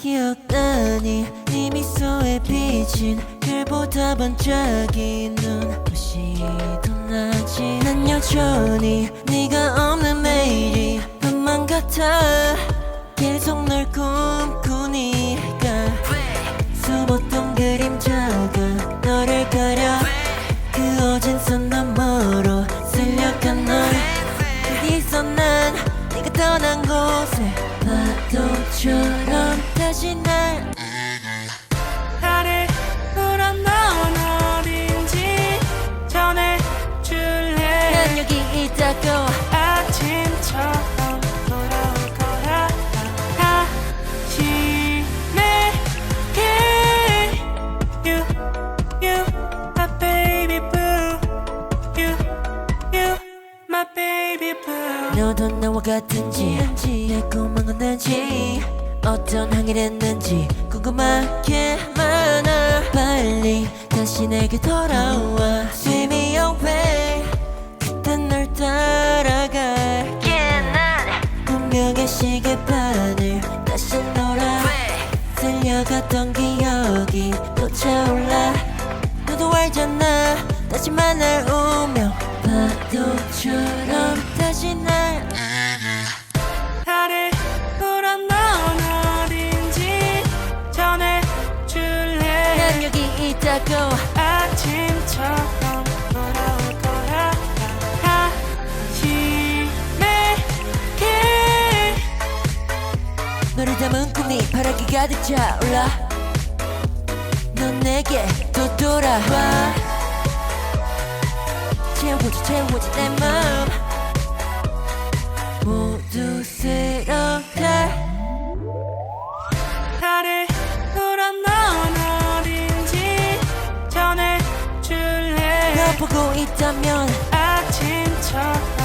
기억나니 네 미소에 비친 별보다 반짝인 눈부시 돋나지 난 여전히 네가 없는 매일이 꿈만 같아. 계속 널 꿈 네가 떠난 곳에 파도처럼 다시 날 나를 울어 넌 어딘지 전해줄래? 난 여기 있다고 너도 나와 같은지 내 꿈은 건는지 어떤 항일했는지 궁금한 게 많아. 빨리 다시 내게 돌아와. Sweep me away. 그땐 널 따라갈게. 난 운명의 시계판을 다시 놀아. 들려갔던 기억이 또 차올라. 너도 알잖아. 다시 만날 있다고 아침처럼 돌아올 거야. 다시 내게 너를 담은 꿈이 바라기 가득 차올라. 넌 내게 또 돌아와. 채워줘 채워줘 내맘 모 보고 있다면 아침처럼